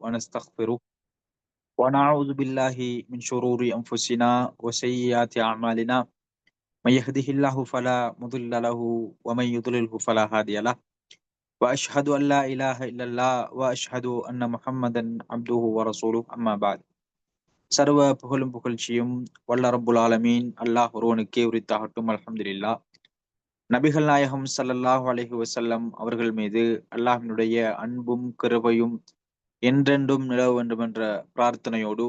ونستغفره ونعوذ بالله من شرور أنفسنا وسيئات أعمالنا من يهده الله فلا مضل له ومن يضلله فلا هادي له وأشهد أن لا إله إلا الله وأشهد أن محمدا عبده ورسوله أما بعد சர்வ புகழும் புகழ்ச்சியும் வல்ல ரப்புல் ஆலமீன் அல்லாஹ் ஒருவனுக்கே உரித்தாகட்டும் அல்ஹம்துலில்லா நபிகள் நாயகம் ஸல்லல்லாஹு அலைஹி வஸல்லம் அவர்கள் மீது அல்லாஹ்வினுடைய அன்பும் கிருபையும் என்றென்றும் நிலவ வேண்டும் என்ற பிரார்த்தனையோடு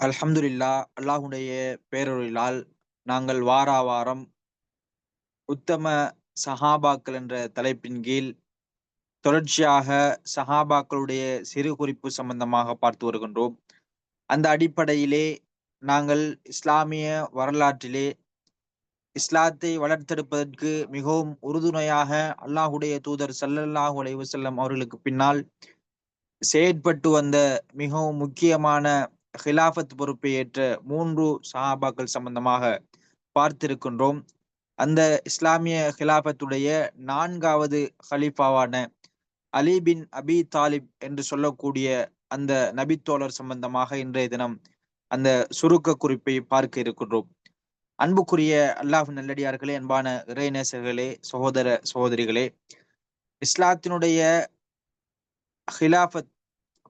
அல்ஹம்துல்லா அல்லாஹுடைய பேரொழிலால் நாங்கள் வாரா வாரம் உத்தம சஹாபாக்கள் என்ற தலைப்பின் கீழ் தொடர்ச்சியாக சஹாபாக்களுடைய சிறு குறிப்பு சம்பந்தமாக பார்த்து வருகின்றோம். அந்த அடிப்படையிலே நாங்கள் இஸ்லாமிய வரலாற்றிலே இஸ்லாத்தை வளர்த்தெடுப்பதற்கு மிகவும் உறுதுணையாக அல்லாஹுடைய தூதர் சல்லல்லாஹு அலைவசல்லம் அவர்களுக்கு பின்னால் செயற்பட்டு வந்த மிகவும் முக்கியமான ஹிலாஃபத் பொறுப்பை ஏற்ற மூன்று சஹாபாக்கள் சம்பந்தமாக பார்த்திருக்கின்றோம். அந்த இஸ்லாமிய ஹிலாபத்துடைய நான்காவது ஹலீஃபாவான அலி பின் அபி தாலிப் என்று சொல்லக்கூடிய அந்த நபித்தோழர் சம்பந்தமாக இன்றைய தினம் அந்த சுருக்க குறிப்பை பார்க்க இருக்கின்றோம். அன்புக்குரிய அல்லாஹ் நல்லடியார்களே அன்பான இறைநேசர்களே சகோதர சகோதரிகளே இஸ்லாத்தினுடைய ஹிலாஃபத்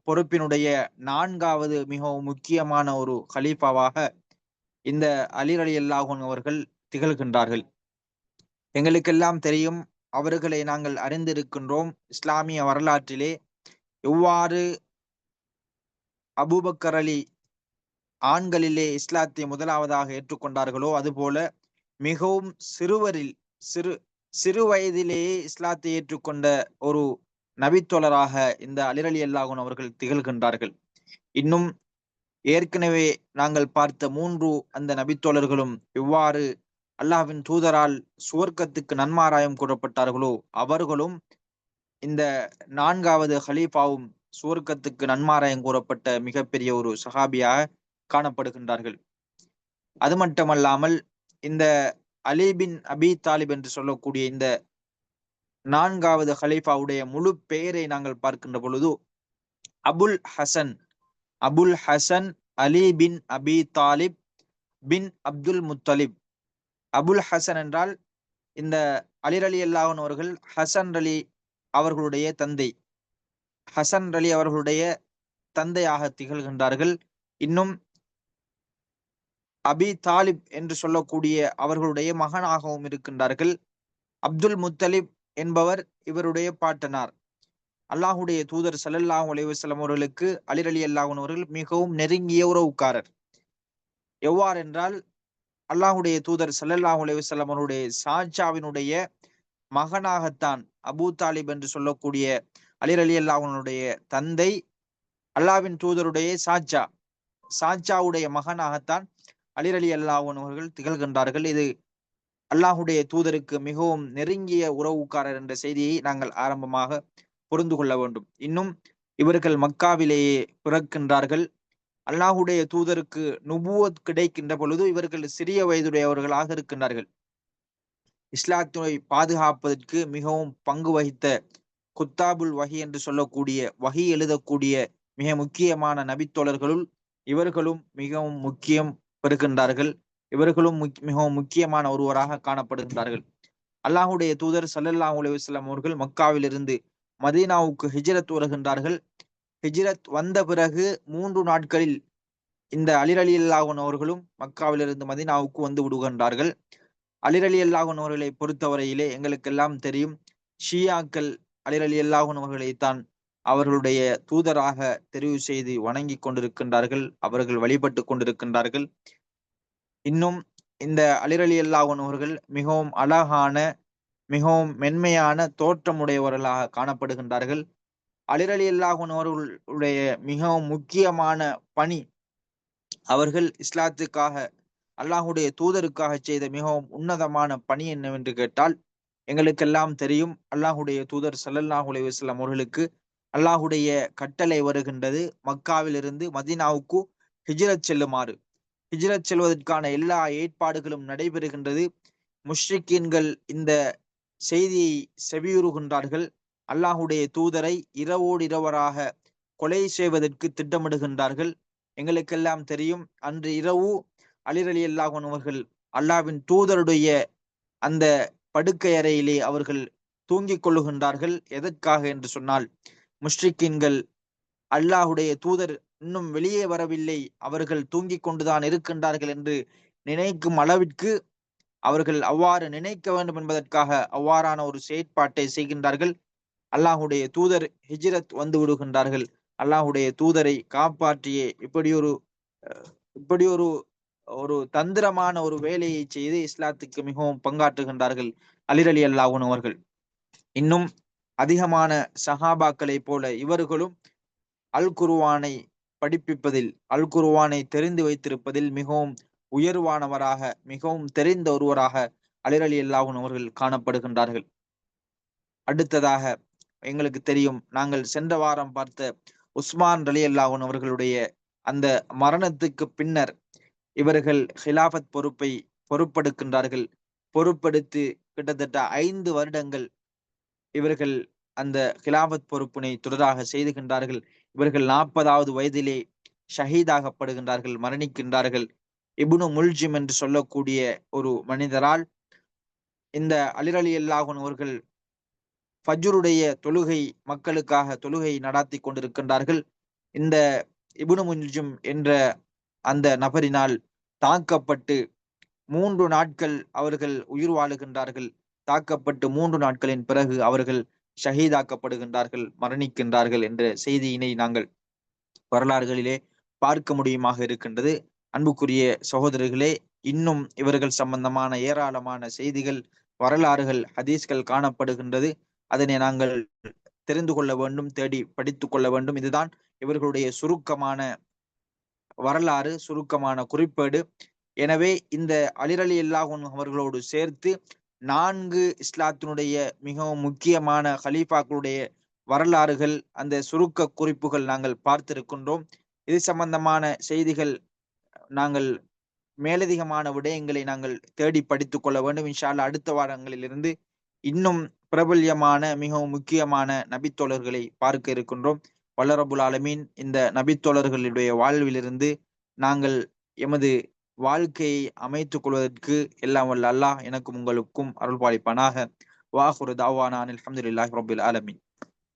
பொறுப்பினுடைய நான்காவது மிகவும் முக்கியமான ஒரு ஹலீஃபாவாக இந்த அலிர் அலி அல்லாஹன் அவர்கள் திகழ்கின்றார்கள். எங்களுக்கெல்லாம் தெரியும் அவர்களை நாங்கள் அறிந்திருக்கின்றோம். இஸ்லாமிய வரலாற்றிலே எவ்வாறு அபூபக்கர் அலி ஆண்களிலே இஸ்லாத்தை முதலாவதாக ஏற்றுக்கொண்டார்களோ அதுபோல மிகவும் சிறுவரில் சிறு சிறு வயதிலேயே இஸ்லாத்தை ஏற்றுக்கொண்ட ஒரு நபித்தோழராக இந்த அலிரலி அல்லாஹன் அவர்கள் திகழ்கின்றார்கள். இன்னும் ஏற்கனவே நாங்கள் பார்த்த மூன்று அந்த நபித்தோழர்களும் இவ்வாறு அல்லாஹ்வின் தூதரால் சுவர்க்கத்துக்கு நன்மாராயம் கூறப்பட்டார்களோ அவர்களும் இந்த நான்காவது ஹலீஃபாவும் சுவர்க்கத்துக்கு நன்மாராயம் கூறப்பட்ட மிகப்பெரிய ஒரு சஹாபியாக காணப்படுகின்றார்கள். அது மட்டுமல்லாமல் இந்த அலி பின் அபி தாலிப் என்று சொல்லக்கூடிய இந்த நான்காவது ஹலீஃபாவுடைய முழு பெயரை நாங்கள் பார்க்கின்ற பொழுது அபுல் ஹசன் அபுல் ஹசன் அலி பின் அபி தாலிப் பின் அப்துல் முத்தலிப். அபுல் ஹசன் என்றால் இந்த அலிர் அலி அல்லாஹன் அவர்கள் ஹசன் அலி அவர்களுடைய தந்தை. ஹசன் அலி அவர்களுடைய தந்தையாக திகழ்கின்றார்கள். இன்னும் அபி தாலிப் என்று சொல்லக்கூடிய அவர்களுடைய மகனாகவும் இருக்கின்றார்கள். அப்துல் முத்தலிப் என்பவர் இவருடைய பாட்டனார். அல்லாஹுடைய தூதர் சல்லல்லாஹ் அலைவசலம் அவர்களுக்கு அலிர் அலி அல்லாஹன் அவர்கள் மிகவும் நெருங்கிய உறவுக்காரர். எவ்வாறென்றால் அல்லாஹுடைய தூதர் சல்லல்லாஹ் அலைவசலம் அவருடைய சாஜாவினுடைய மகனாகத்தான் அபூ தாலிப் என்று சொல்லக்கூடிய அலிர் அலி அல்லாஹனுடைய தந்தை அல்லாவின் தூதருடைய சாஜா சாஜாவுடைய மகனாகத்தான் அலிர் அலி அல்லாஹன் அவர்கள் திகழ்கின்றார்கள். இது அல்லாஹுடைய தூதருக்கு மிகவும் நெருங்கிய உறவுக்காரர் என்ற செய்தியை நாங்கள் ஆரம்பமாக புரிந்து கொள்ள வேண்டும். இன்னும் இவர்கள் மக்காவிலேயே பிறக்கின்றார்கள். அல்லாஹுடைய தூதருக்கு நுபுவத் கிடைக்கின்ற பொழுது இவர்கள் சிறிய வயதுடையவர்களாக இருக்கின்றார்கள். இஸ்லாத்தினை பாதுகாப்பதற்கு மிகவும் பங்கு வகித்த குத்தாபுல் வகி என்று சொல்லக்கூடிய வகி எழுதக்கூடிய மிக முக்கியமான நபித்தோழர்களுள் இவர்களும் மிகவும் முக்கியம் பெறுகின்றார்கள். இவர்களும் மிகவும் முக்கியமான ஒருவராக காணப்படுகின்றார்கள். அல்லாஹுடைய தூதர் சல்லல்லாஹ் அலுவலாம் அவர்கள் மக்காவிலிருந்து மதீனாவுக்கு ஹிஜ்ரத் வருகின்றார்கள். ஹிஜ்ரத் வந்த பிறகு மூன்று நாட்களில் இந்த அலிரலி அல்லாஹன் அவர்களும் மக்காவிலிருந்து மதீனாவுக்கு வந்து விடுகின்றார்கள். அலிரலி அல்லாஹன் அவர்களை பொறுத்தவரையிலே எங்களுக்கெல்லாம் தெரியும் ஷியாக்கள் அலிரலி அல்லாஹன் அவர்களை தான் அவர்களுடைய தூதராக தெரிவு செய்து வணங்கி கொண்டிருக்கின்றார்கள் அவர்கள் வழிபட்டு கொண்டிருக்கின்றார்கள். இன்னும் இந்த அலிரலி அலி அல்லாஹன் அவர்கள் மிகவும் அழகான மிகவும் மென்மையான தோற்றமுடையவர்களாக காணப்படுகின்றார்கள். அலிரலி அலி அல்லாஹன் அவர்களுடைய மிகவும் முக்கியமான பணி அவர்கள் இஸ்லாத்துக்காக அல்லாஹுடைய தூதருக்காக செய்த மிகவும் உன்னதமான பணி என்னவென்று கேட்டால் எங்களுக்கெல்லாம் தெரியும் அல்லாஹுடைய தூதர் சல்லல்லாஹு அலைஹி அவர்களுக்கு அல்லாஹுடைய கட்டளை வருகின்றது. மக்காவிலிருந்து மதீனாவுக்கு ஹிஜ்ரத் செல்லுமாறு. ஹிஜ்ரத் செல்வதற்கான எல்லா ஏற்பாடுகளும் நடைபெறுகின்றது. முஷ்ரிக்கீன்கள் இந்த செய்தியை செவியுறுகின்றார்கள். அல்லாஹுடைய தூதரை இரவோடு இரவராக கொலை செய்வதற்கு திட்டமிடுகின்றார்கள். எங்களுக்கெல்லாம் தெரியும் அன்று இரவு அலிரலி அல்லாஹன் அவர்கள் அல்லாவின் தூதருடைய அந்த படுக்கை அறையிலே அவர்கள் தூங்கிக் கொள்ளுகின்றார்கள். எதற்காக என்று சொன்னால் முஷ்ரிக்கின்கள் அல்லாஹுடைய தூதர் இன்னும் வெளியே வரவில்லை. அவர்கள் தூங்கிக் கொண்டுதான் இருக்கின்றார்கள் என்று நினைக்கும் அளவிற்கு அவர்கள் அவ்வாறு நினைக்க வேண்டும் என்பதற்காக அவ்வாறான ஒரு செயற்பாட்டை செய்கின்றார்கள். அல்லாஹுடைய தூதர் ஹிஜ்ரத் வந்து விடுகின்றார்கள். அல்லாஹுடைய தூதரை காப்பாற்றியே இப்படி ஒரு இப்படி ஒரு ஒரு தந்திரமான ஒரு வேலையை செய்து இஸ்லாத்துக்கு மிகவும் பங்காற்றுகின்றார்கள். அலிரலி அல்லாஹூன் அவர்கள். இன்னும் அதிகமான சஹாபாக்களை போல இவர்களும் அல் குருவானை படிப்பிப்பதில் அல் குருவானை தெரிந்து வைத்திருப்பதில் மிகவும் உயர்வானவராக மிகவும் தெரிந்த ஒருவராக அலிரலி அல்லாஹூன் அவர்கள் காணப்படுகின்றார்கள். அடுத்ததாக எங்களுக்கு தெரியும் நாங்கள் சென்ற வாரம் பார்த்த உஸ்மான் அலி அல்லாஹூன் அவர்களுடைய அந்த மரணத்துக்கு பின்னர் இவர்கள் ஹிலாபத் பொறுப்பை பொறுப்படுக்கின்றார்கள். பொறுப்படுத்து கிட்டத்தட்ட ஐந்து வருடங்கள் இவர்கள் அந்த கிலாபத் பொறுப்பினை தொடராக செய்துகின்றார்கள். இவர்கள் நாற்பதாவது வயதிலே ஷஹீதாகப்படுகின்றார்கள் மரணிக்கின்றார்கள். இபுனு முல்ஜிம் என்று சொல்லக்கூடிய ஒரு மனிதரால் இந்த அலிரலி அல்லாஹன் அவர்கள் ஃபஜ்ருடைய தொழுகை மக்களுக்காக தொழுகை நடாத்தி கொண்டிருக்கின்றார்கள். இந்த இபுனு முல்ஜிம் என்ற அந்த நபரினால் தாக்கப்பட்டு மூன்று நாட்கள் அவர்கள் உயிர் வாழுகின்றார்கள். தாக்கப்பட்டு மூன்று நாட்களின் பிறகு அவர்கள் ஷஹீதாக்கப்படுகின்றார்கள் மரணிக்கின்றார்கள் என்ற செய்தியினை நாங்கள் வரலாறுகளிலே பார்க்க முடியுமாக இருக்கின்றது. அன்புக்குரிய சகோதரர்களே இன்னும் இவர்கள் சம்பந்தமான ஏராளமான செய்திகள் வரலாறுகள் ஹதீஸ்கள் காணப்படுகின்றது. அதனை நாங்கள் தெரிந்து கொள்ள வேண்டும் தேடி படித்துக் கொள்ள வேண்டும். இதுதான் இவர்களுடைய சுருக்கமான வரலாறு சுருக்கமான குறிப்பேடு. எனவே இந்த அலிரலி அல்லாஹன் அவர்களோடு சேர்த்து நான்கு இஸ்லாத்தினுடைய மிகவும் முக்கியமான ஹலீஃபாக்களுடைய வரலாறுகள் அந்த சுருக்க குறிப்புகள் நாங்கள் பார்த்திருக்கின்றோம். இது சம்பந்தமான செய்திகள் நாங்கள் மேலதிகமான விடயங்களை நாங்கள் தேடி படித்துக் கொள்ள வேண்டும். இன்ஷால்லா அடுத்த வாரங்களில் இருந்து இன்னும் பிரபல்யமான மிகவும் முக்கியமான நபித்தோழர்களை பார்க்க இருக்கின்றோம். வல்லரபுல் ஆலமீன் இந்த நபித்தோழர்களுடைய வாழ்விலிருந்து நாங்கள் எமது வாழ்க்கையை அமைத்துக் கொள்வதற்கு எல்லாம் வல்ல அல்லாஹ் எனக்கும் உங்களுக்கும் அருள்பாலிப்பானாக. வாஹுரு தாவானா அலமதுல்லாஹி ரபுல் ஆலமின்.